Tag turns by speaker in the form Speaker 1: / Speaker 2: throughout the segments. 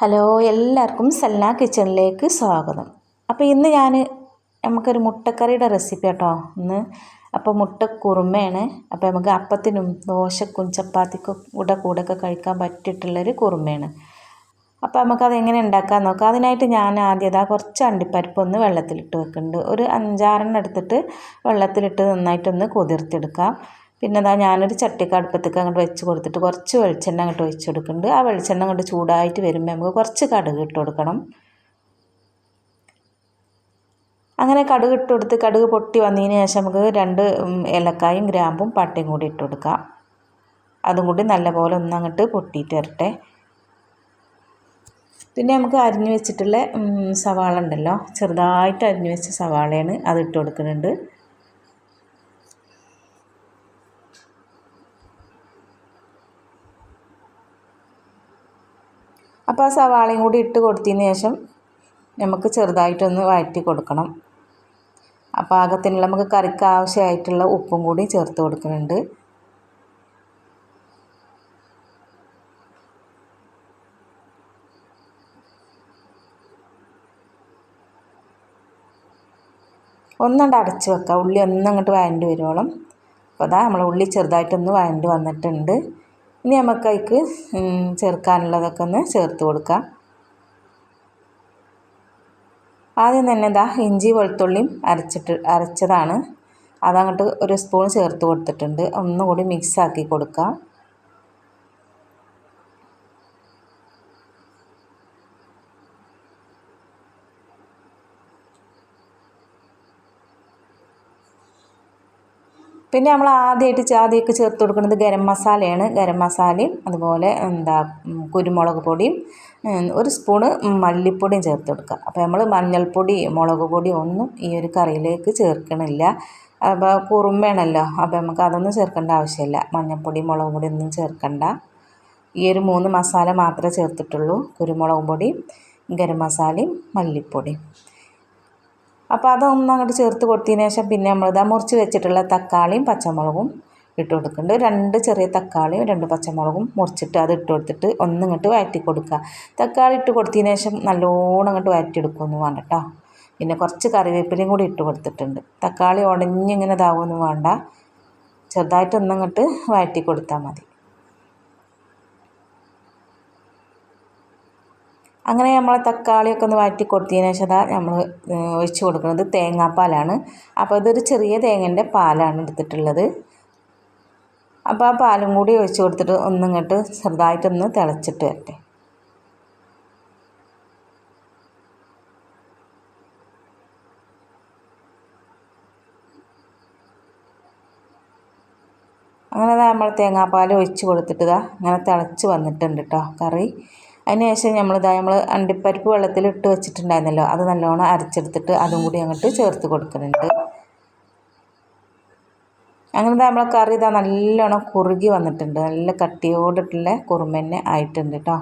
Speaker 1: Hello എല്ലാവർക്കും സല്ല കിച്ചണിലേക്ക് സ്വാഗതം. അപ്പോൾ ഇന്ന് ഞാൻ നമുക്കൊരു മുട്ടക്കറിയുടെ റെസിപ്പി കേട്ടോ ഇന്ന്. അപ്പോൾ മുട്ട കുറുമയാണ്. അപ്പോൾ നമുക്ക് അപ്പത്തിനും ദോശക്കും ചപ്പാത്തിക്കും കൂടെ കൂടെ ഒക്കെ കഴിക്കാൻ പറ്റിയിട്ടുള്ളൊരു കുറുമയാണ്. അപ്പോൾ നമുക്കത് എങ്ങനെ ഉണ്ടാക്കാൻ നോക്കാം. അതിനായിട്ട് ഞാൻ ആദ്യം അതാ കുറച്ച് അണ്ടിപ്പരിപ്പ് ഒന്ന് വെള്ളത്തിലിട്ട് വെക്കുന്നുണ്ട്. ഒരു അഞ്ചാറെണ്ണം എടുത്തിട്ട് വെള്ളത്തിലിട്ട് നന്നായിട്ടൊന്ന് കുതിർത്തെടുക്കാം പിന്നെ എന്താ ഞാനൊരു ചട്ടിക്ക് അടുപ്പത്തേക്ക് അങ്ങോട്ട് വെച്ച് കൊടുത്തിട്ട് കുറച്ച് വെളിച്ചെണ്ണ അങ്ങോട്ട് ഒഴിച്ച് കൊടുക്കുന്നുണ്ട് ആ വെളിച്ചെണ്ണ അങ്ങോട്ട് ചൂടായിട്ട് വരുമ്പോൾ നമുക്ക് കുറച്ച് കടുക് ഇട്ട് കൊടുക്കണം. അങ്ങനെ കടുക് ഇട്ട് കൊടുത്ത് കടുക് പൊട്ടി വന്നതിന് ശേഷം നമുക്ക് രണ്ട് ഏലക്കായും ഗ്രാമ്പും പട്ടയും കൂടി ഇട്ട് കൊടുക്കാം. അതും കൂടി നല്ലപോലെ ഒന്ന് അങ്ങോട്ട് പൊട്ടിയിട്ട് വരട്ടെ. പിന്നെ നമുക്ക് അരിഞ്ഞു വെച്ചിട്ടുള്ള സവാള ഉണ്ടല്ലോ. ചെറുതായിട്ട് അരിഞ്ഞു വെച്ച സവാളയാണ് അത് ഇട്ട് കൊടുക്കുന്നുണ്ട്. അപ്പോൾ ആ സവാളയും കൂടി ഇട്ട് കൊടുത്തതിന് ശേഷം നമുക്ക് ചെറുതായിട്ടൊന്ന് വഴറ്റി കൊടുക്കണം. ആ പാകത്തിനുള്ള നമുക്ക് കറിക്ക് ആവശ്യമായിട്ടുള്ള ഉപ്പും കൂടി ചേർത്ത് കൊടുക്കുന്നുണ്ട്. ഒന്നുകൊണ്ട് അടച്ച് വെക്കാം. ഉള്ളി ഒന്നങ്ങോട്ട് വഴണ്ട് വരുവോളം. അപ്പോൾ അതാ നമ്മൾ ഉള്ളി ചെറുതായിട്ടൊന്ന് വഴണ്ട് വന്നിട്ടുണ്ട്. ഇനി നമുക്ക് അതിക്ക് ചേർക്കാനുള്ളതൊക്കെ ഒന്ന് ചേർത്ത് കൊടുക്കാം. ആദ്യം തന്നെ ഇതാ ഇഞ്ചി വെളുത്തുള്ളിയും അരച്ചിട്ട് അരച്ചതാണ്. അതങ്ങോട്ട് ഒരു സ്പൂൺ ചേർത്ത് കൊടുത്തിട്ടുണ്ട്. ഒന്നുകൂടി മിക്സാക്കി കൊടുക്കാം. പിന്നെ നമ്മൾ ആദ്യമായിട്ട് ആദ്യമൊക്കെ ചേർത്ത് കൊടുക്കുന്നത് ഗരം മസാലയാണ്. ഗരം മസാലയും അതുപോലെ എന്താ കുരുമുളക് പൊടിയും ഒരു സ്പൂണ് മല്ലിപ്പൊടിയും ചേർത്ത് കൊടുക്കുക. അപ്പോൾ നമ്മൾ മഞ്ഞൾപ്പൊടി മുളക് പൊടി ഒന്നും ഈ ഒരു കറിയിലേക്ക് ചേർക്കണില്ല. അപ്പോൾ കുറുമയാണല്ലോ അപ്പോൾ നമുക്ക് അതൊന്നും ചേർക്കേണ്ട ആവശ്യമില്ല. മഞ്ഞൾപ്പൊടി മുളക് പൊടി ഒന്നും ചേർക്കണ്ട. ഈ ഒരു മൂന്ന് മസാല മാത്രമേ ചേർത്തിട്ടുള്ളൂ. കുരുമുളക് പൊടി ഗരം മസാലയും മല്ലിപ്പൊടിയും. അപ്പോൾ അതൊന്നും അങ്ങോട്ട് ചേർത്ത് കൊടുത്തതിന് ശേഷം പിന്നെ നമ്മൾ നമ്മളിതാ മുറിച്ച് വെച്ചിട്ടുള്ള തക്കാളിയും പച്ചമുളകും ഇട്ട് കൊടുക്കുന്നുണ്ട്. രണ്ട് ചെറിയ തക്കാളിയും രണ്ട് പച്ചമുളകും മുറിച്ചിട്ട് അത് ഇട്ട് കൊടുത്തിട്ട് ഒന്നിങ്ങോട്ട് വഴറ്റി കൊടുക്കുക. തക്കാളി ഇട്ട് കൊടുത്തതിന് ശേഷം നല്ലോണം അങ്ങോട്ട് വഴറ്റിയെടുക്കുകയൊന്നും വേണ്ട കേട്ടോ പിന്നെ കുറച്ച് കറിവേപ്പിലയും കൂടി ഇട്ട് കൊടുത്തിട്ടുണ്ട്. തക്കാളി ഉടഞ്ഞിങ്ങനെ ഇതാവുമെന്ന് വേണ്ട. ചെറുതായിട്ട് ഒന്നങ്ങോട്ട് വഴറ്റി കൊടുത്താൽ മതി. അങ്ങനെ നമ്മൾ തക്കാളിയൊക്കെ ഒന്ന് വാറ്റി കൊടുത്തതിന് ശേഷം അതാ നമ്മൾ ഒഴിച്ച് കൊടുക്കുന്നത് തേങ്ങാപ്പാലാണ്. അപ്പോൾ ഇതൊരു ചെറിയ തേങ്ങന്റെ പാലാണ് എടുത്തിട്ടുള്ളത്. അപ്പോൾ ആ പാലും കൂടി ഒഴിച്ച് കൊടുത്തിട്ട് ഒന്നിങ്ങോട്ട് ചെറുതായിട്ടൊന്ന് തിളച്ചിട്ട് വരട്ടെ. അങ്ങനെ നമ്മൾ തേങ്ങാപ്പാൽ ഒഴിച്ച് കൊടുത്തിട്ട് ഇതാ അങ്ങനെ തിളച്ച് വന്നിട്ടുണ്ട് കേട്ടോ കറി. അതിന് ശേഷം നമ്മളിതാ നമ്മൾ അണ്ടിപ്പരിപ്പ് വെള്ളത്തിൽ ഇട്ട് വെച്ചിട്ടുണ്ടായിരുന്നല്ലോ അത് നല്ലോണം അരച്ചെടുത്തിട്ട് അതും കൂടി അങ്ങോട്ട് ചേർത്ത് കൊടുക്കുന്നുണ്ട്. അങ്ങനെ നമ്മളെ കറി ഇതാ നല്ലോണം കുറുകി വന്നിട്ടുണ്ട്. നല്ല കട്ടിയോടിട്ടുള്ള കുറുമന്നെ ആയിട്ടുണ്ട് കേട്ടോ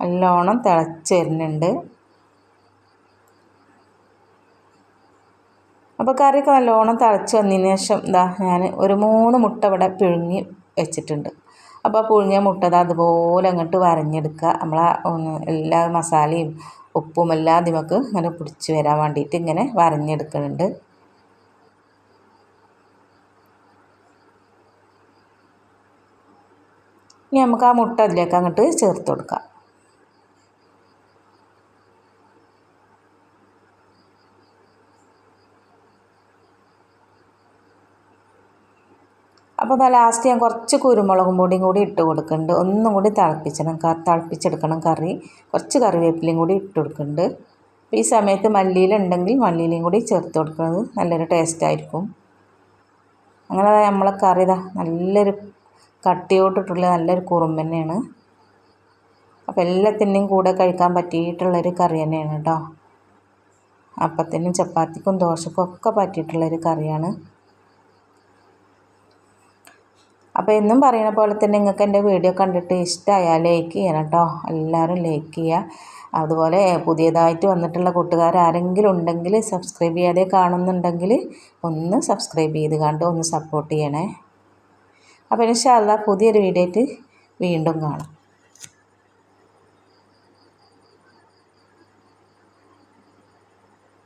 Speaker 1: നല്ലോണം തിളച്ച് വരുന്നുണ്ട്. അപ്പോൾ കറിയൊക്കെ നല്ലോണം തിളച്ച് വന്നതിന് ശേഷം ഇതാ ഞാൻ ഒരു മൂന്ന് മുട്ട ഇവിടെ പിഴുങ്ങി വെച്ചിട്ടുണ്ട്. അപ്പോൾ പുഴുങ്ങിയ മുട്ട അതുപോലെ അങ്ങോട്ട് വരഞ്ഞെടുക്കുക. നമ്മൾ എല്ലാ മസാലയും ഉപ്പും എല്ലാം നമുക്ക് ഇങ്ങനെ പിടിച്ച് വരാൻ വേണ്ടിയിട്ട് ഇങ്ങനെ വരഞ്ഞെടുക്കുന്നുണ്ട് ഇനി നമുക്ക് ആ മുട്ട അതിലേക്ക് അങ്ങോട്ട് ചേർത്ത് കൊടുക്കാം. അപ്പോൾ അതാ ലാസ്റ്റ് ഞാൻ കുറച്ച് കുരുമുളകും പൊടിയും കൂടി ഇട്ട് കൊടുക്കുന്നുണ്ട്. ഒന്നും കൂടി തിളപ്പിച്ചണം. തിളപ്പിച്ചെടുക്കണം കറി. കുറച്ച് കറിവേപ്പിലയും കൂടി ഇട്ട് കൊടുക്കുന്നുണ്ട്. ഈ സമയത്ത് മല്ലിയില ഉണ്ടെങ്കിൽ മല്ലിയിലയും കൂടി ചേർത്ത് കൊടുക്കുന്നത് നല്ലൊരു ടേസ്റ്റായിരിക്കും അങ്ങനെ നമ്മളെ കറി ഇതാ നല്ലൊരു കട്ടിയോട്ടിട്ടുള്ള നല്ലൊരു കുറുമ്പ് തന്നെയാണ്. അപ്പോൾ എല്ലാത്തിന്റെയും കൂടെ കഴിക്കാൻ പറ്റിയിട്ടുള്ളൊരു കറി തന്നെയാണ് കേട്ടോ അപ്പത്തിനും ചപ്പാത്തിക്കും ദോശക്കും ഒക്കെ പറ്റിയിട്ടുള്ളൊരു കറിയാണ്. അപ്പോൾ എന്നും പറയുന്ന പോലെ തന്നെ നിങ്ങൾക്ക് എന്റെ വീഡിയോ കണ്ടിട്ട് ഇഷ്ടമായാൽ ലൈക്ക് ചെയ്യണം കേട്ടോ എല്ലാവരും ലൈക്ക് ചെയ്യുക അതുപോലെ പുതിയതായിട്ട് വന്നിട്ടുള്ള കൂട്ടുകാർ ആരെങ്കിലും ഉണ്ടെങ്കിൽ സബ്സ്ക്രൈബ് ചെയ്യാതെ കാണുന്നുണ്ടെങ്കിൽ ഒന്ന് സബ്സ്ക്രൈബ് ചെയ്ത് കണ്ട് ഒന്ന് സപ്പോർട്ട് ചെയ്യണേ. അപ്പോൾ ഇൻഷാല്ല പുതിയൊരു വീഡിയോ ആയിട്ട് വീണ്ടും കാണാം.